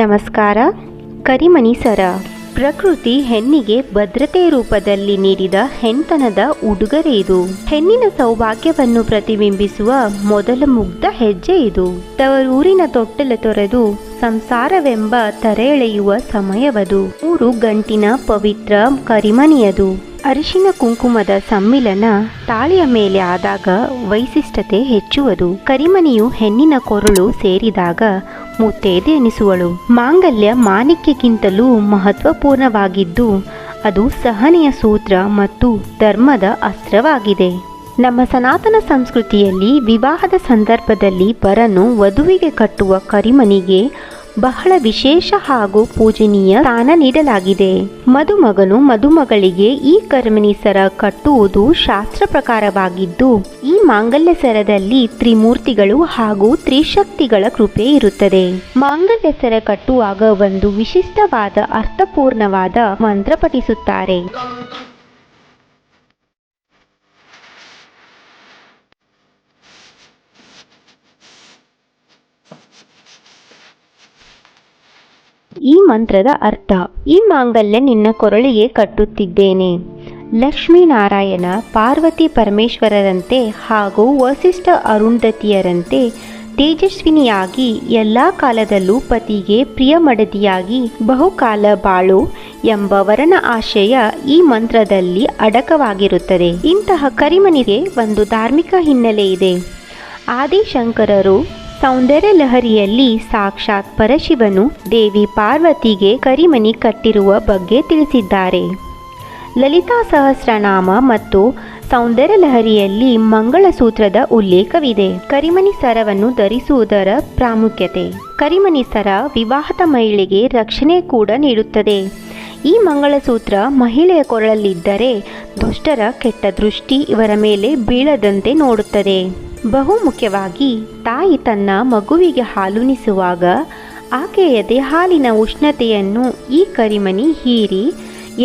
ನಮಸ್ಕಾರ. ಕರಿಮಣಿ ಸರ, ಪ್ರಕೃತಿ ಹೆಣ್ಣಿಗೆ ಭದ್ರತೆ ರೂಪದಲ್ಲಿ ನೀಡಿದ ಹೆಣ್ತನದ ಉಡುಗೊರೆ ಇದು. ಹೆಣ್ಣಿನ ಸೌಭಾಗ್ಯವನ್ನು ಪ್ರತಿಬಿಂಬಿಸುವ ಮೊದಲ ಮುಗ್ಧ ಹೆಜ್ಜೆ ಇದು. ತವರೂರಿನ ತೊಟ್ಟಲು ತೊರೆದು ಸಂಸಾರವೆಂಬ ತರೆ ಎಳೆಯುವ ಸಮಯವದು. ಮೂರು ಗಂಟಿನ ಪವಿತ್ರ ಕರಿಮಣಿಯದು. ಅರಿಶಿನ ಕುಂಕುಮದ ಸಮ್ಮಿಲನ ತಾಳಿಯ ಮೇಲೆ ಆದಾಗ ವೈಶಿಷ್ಟ್ಯತೆ ಹೆಚ್ಚುವುದು. ಕರಿಮನಿಯು ಹೆಣ್ಣಿನ ಕೊರಳು ಸೇರಿದಾಗ ಮುತ್ತೈದೆ ಎನಿಸುವಳು. ಮಾಂಗಲ್ಯ ಮಾಣಿಕ್ಯಕ್ಕಿಂತಲೂ ಮಹತ್ವಪೂರ್ಣವಾಗಿದ್ದು, ಅದು ಸಹನೆಯ ಸೂತ್ರ ಮತ್ತು ಧರ್ಮದ ಅಸ್ತ್ರವಾಗಿದೆ. ನಮ್ಮ ಸನಾತನ ಸಂಸ್ಕೃತಿಯಲ್ಲಿ ವಿವಾಹದ ಸಂದರ್ಭದಲ್ಲಿ ವರನು ವಧುವಿಗೆ ಕಟ್ಟುವ ಕರಿಮಣಿಗೆ ಬಹಳ ವಿಶೇಷ ಹಾಗೂ ಪೂಜನೀಯ ಸ್ಥಾನ ನೀಡಲಾಗಿದೆ. ಮದುಮಗನು ಮದುಮಗಳಿಗೆ ಈ ಕರ್ಮಿಣಿ ಸರ ಕಟ್ಟುವುದು ಶಾಸ್ತ್ರ ಪ್ರಕಾರವಾಗಿದ್ದು, ಈ ಮಾಂಗಲ್ಯ ಸರದಲ್ಲಿ ತ್ರಿಮೂರ್ತಿಗಳು ಹಾಗೂ ತ್ರಿಶಕ್ತಿಗಳ ಕೃಪೆ ಇರುತ್ತದೆ. ಮಾಂಗಲ್ಯ ಸರ ಕಟ್ಟುವಾಗ ಒಂದು ವಿಶಿಷ್ಟವಾದ ಅರ್ಥಪೂರ್ಣವಾದ ಮಂತ್ರ ಪಠಿಸುತ್ತಾರೆ. ಈ ಮಂತ್ರದ ಅರ್ಥ. ಈ ಮಾಂಗಲ್ಯ ನಿನ್ನ ಕೊರಳಿಗೆ ಕಟ್ಟುತ್ತಿದ್ದೇನೆ. ಲಕ್ಷ್ಮೀನಾರಾಯಣ ಪಾರ್ವತಿ ಪರಮೇಶ್ವರರಂತೆ ಹಾಗೂ ವಸಿಷ್ಠ ಅರುಂಧತಿಯರಂತೆ ತೇಜಸ್ವಿನಿಯಾಗಿ ಎಲ್ಲ ಕಾಲದಲ್ಲೂ ಪತಿಗೆ ಪ್ರಿಯ ಮಡದಿಯಾಗಿ ಬಹುಕಾಲ ಬಾಳು ಎಂಬ ವರನ ಆಶಯ ಈ ಮಂತ್ರದಲ್ಲಿ ಅಡಕವಾಗಿರುತ್ತದೆ. ಇಂತಹ ಕರಿಮನಿಗೆ ಒಂದು ಧಾರ್ಮಿಕ ಹಿನ್ನೆಲೆ ಇದೆ. ಆದಿಶಂಕರರು ಸೌಂದರ್ಯ ಲಹರಿಯಲ್ಲಿ ಸಾಕ್ಷಾತ್ ಪರಶಿವನು ದೇವಿ ಪಾರ್ವತಿಗೆ ಕರಿಮಣಿ ಕಟ್ಟಿರುವ ಬಗ್ಗೆ ತಿಳಿಸಿದ್ದಾರೆ. ಲಲಿತಾ ಸಹಸ್ರನಾಮ ಮತ್ತು ಸೌಂದರ್ಯ ಲಹರಿಯಲ್ಲಿ ಮಂಗಳಸೂತ್ರದ ಉಲ್ಲೇಖವಿದೆ. ಕರಿಮಣಿ ಸರವನ್ನು ಧರಿಸುವುದರ ಪ್ರಾಮುಖ್ಯತೆ. ಕರಿಮಣಿ ಸರ ವಿವಾಹದ ಮಹಿಳೆಗೆ ರಕ್ಷಣೆ ಕೂಡ ನೀಡುತ್ತದೆ. ಈ ಮಂಗಳಸೂತ್ರ ಮಹಿಳೆಯ ಕೊರಳಲ್ಲಿದ್ದರೆ ದುಷ್ಟರ ಕೆಟ್ಟ ದೃಷ್ಟಿ ಇವರ ಮೇಲೆ ಬೀಳದಂತೆ ನೋಡುತ್ತದೆ. ಬಹು ಮುಖ್ಯವಾಗಿ ತಾಯಿ ತನ್ನ ಮಗುವಿಗೆ ಹಾಲುಣಿಸುವಾಗ ಆಕೆಯದೆ ಹಾಲಿನ ಉಷ್ಣತೆಯನ್ನು ಈ ಕರಿಮಣಿ ಹೀರಿ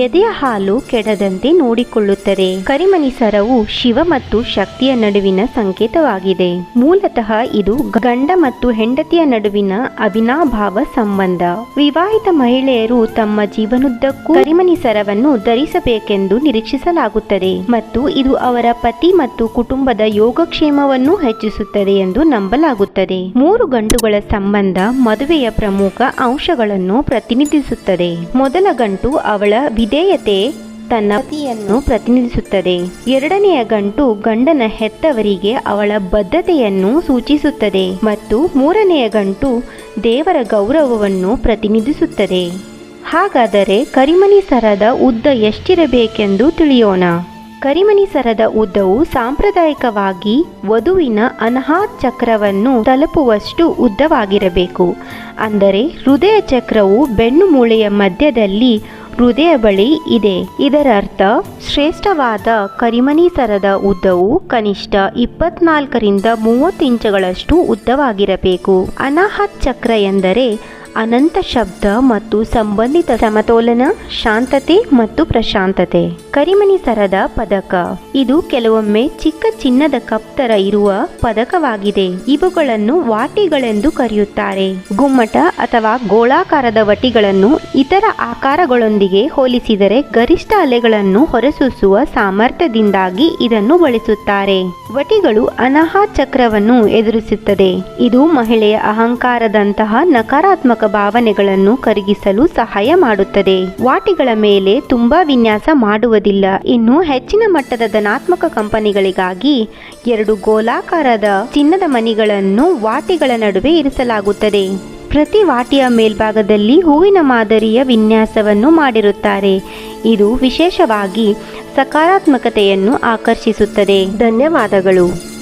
ಎದೆಯ ಹಾಲು ಕೆಡದಂತೆ ನೋಡಿಕೊಳ್ಳುತ್ತದೆ. ಕರಿಮಣಿ ಸರವು ಶಿವ ಮತ್ತು ಶಕ್ತಿಯ ನಡುವಿನ ಸಂಕೇತವಾಗಿದೆ. ಮೂಲತಃ ಇದು ಗಂಡ ಮತ್ತು ಹೆಂಡತಿಯ ನಡುವಿನ ಅವಿನಾಭಾವ ಸಂಬಂಧ. ವಿವಾಹಿತ ಮಹಿಳೆಯರು ತಮ್ಮ ಜೀವನುದ್ದಕ್ಕೂ ಕರಿಮಣಿ ಸರವನ್ನು ಧರಿಸಬೇಕೆಂದು ನಿರೀಕ್ಷಿಸಲಾಗುತ್ತದೆ ಮತ್ತು ಇದು ಅವರ ಪತಿ ಮತ್ತು ಕುಟುಂಬದ ಯೋಗಕ್ಷೇಮವನ್ನು ಹೆಚ್ಚಿಸುತ್ತದೆ ಎಂದು ನಂಬಲಾಗುತ್ತದೆ. ಮೂರು ಗಂಟುಗಳ ಸಂಬಂಧ ಮದುವೆಯ ಪ್ರಮುಖ ಅಂಶಗಳನ್ನು ಪ್ರತಿನಿಧಿಸುತ್ತದೆ. ಮೊದಲ ಗಂಟು ಅವಳ ವಿಧೇಯತೆ ತನ್ನ ಪತಿಯನ್ನು ಪ್ರತಿನಿಧಿಸುತ್ತದೆ. ಎರಡನೆಯ ಗಂಟು ಗಂಡನ ಹೆತ್ತವರಿಗೆ ಅವಳ ಬದ್ಧತೆಯನ್ನು ಸೂಚಿಸುತ್ತದೆ ಮತ್ತು ಮೂರನೆಯ ಗಂಟು ದೇವರ ಗೌರವವನ್ನು ಪ್ರತಿನಿಧಿಸುತ್ತದೆ. ಹಾಗಾದರೆ ಕರಿಮಣಿ ಸರದ ಉದ್ದ ಎಷ್ಟಿರಬೇಕೆಂದು ತಿಳಿಯೋಣ. ಕರಿಮಣಿ ಸರದ ಉದ್ದವು ಸಾಂಪ್ರದಾಯಿಕವಾಗಿ ವಧುವಿನ ಅನಹಾತ್ ಚಕ್ರವನ್ನು ತಲುಪುವಷ್ಟು ಉದ್ದವಾಗಿರಬೇಕು. ಅಂದರೆ ಹೃದಯ ಚಕ್ರವು ಬೆನ್ನು ಮೂಳೆಯ ಮಧ್ಯದಲ್ಲಿ ಹೃದಯ ಬಳಿ ಇದೆ. ಇದರರ್ಥ, ಶ್ರೇಷ್ಠವಾದ ಕರಿಮಣಿ ಸರದ ಉದ್ದವು ಕನಿಷ್ಠ ಇಪ್ಪತ್ನಾಲ್ಕರಿಂದ ಮೂವತ್ತು ಇಂಚುಗಳಷ್ಟು ಉದ್ದವಾಗಿರಬೇಕು. ಅನಾಹತ್ ಚಕ್ರ ಎಂದರೆ ಅನಂತ ಶಬ್ದ ಮತ್ತು ಸಂಬಂಧಿತ ಸಮತೋಲನ, ಶಾಂತತೆ ಮತ್ತು ಪ್ರಶಾಂತತೆ. ಕರಿಮಣಿ ಸರದ ಪದಕ. ಇದು ಕೆಲವೊಮ್ಮೆ ಚಿಕ್ಕ ಚಿನ್ನದ ಕಪ್ತರ ಇರುವ ಪದಕವಾಗಿದೆ. ಇವುಗಳನ್ನು ವಾಟಿಗಳೆಂದು ಕರೆಯುತ್ತಾರೆ. ಗುಮ್ಮಟ ಅಥವಾ ಗೋಳಾಕಾರದ ವಟಿಗಳನ್ನು ಇತರ ಆಕಾರಗಳೊಂದಿಗೆ ಹೋಲಿಸಿದರೆ ಗರಿಷ್ಠ ಅಲೆಗಳನ್ನು ಹೊರಸೂಸುವ ಸಾಮರ್ಥ್ಯದಿಂದಾಗಿ ಇದನ್ನು ಬಳಸುತ್ತಾರೆ. ವಟಿಗಳು ಅನಹಾ ಚಕ್ರವನ್ನು ಎದುರಿಸುತ್ತದೆ. ಇದು ಮಹಿಳೆಯ ಅಹಂಕಾರದಂತಹ ನಕಾರಾತ್ಮಕ ಭಾವನೆಗಳನ್ನು ಕರಗಿಸಲು ಸಹಾಯ ಮಾಡುತ್ತದೆ. ವಾಟಿಗಳ ಮೇಲೆ ತುಂಬಾ ವಿನ್ಯಾಸ ಮಾಡುವುದಿಲ್ಲ ಇನ್ನು ಹೆಚ್ಚಿನ ಮಟ್ಟದ ಧನಾತ್ಮಕ ಕಂಪನಿಗಳಿಗಾಗಿ ಎರಡು ಗೋಲಾಕಾರದ ಚಿನ್ನದ ಮನಿಗಳನ್ನು ವಾಟಿಗಳ ನಡುವೆ ಇರಿಸಲಾಗುತ್ತದೆ. ಪ್ರತಿ ವಾಟಿಯ ಮೇಲ್ಭಾಗದಲ್ಲಿ ಹೂವಿನ ಮಾದರಿಯ ವಿನ್ಯಾಸವನ್ನು ಮಾಡಿರುತ್ತಾರೆ. ಇದು ವಿಶೇಷವಾಗಿ ಸಕಾರಾತ್ಮಕತೆಯನ್ನು ಆಕರ್ಷಿಸುತ್ತದೆ. ಧನ್ಯವಾದಗಳು.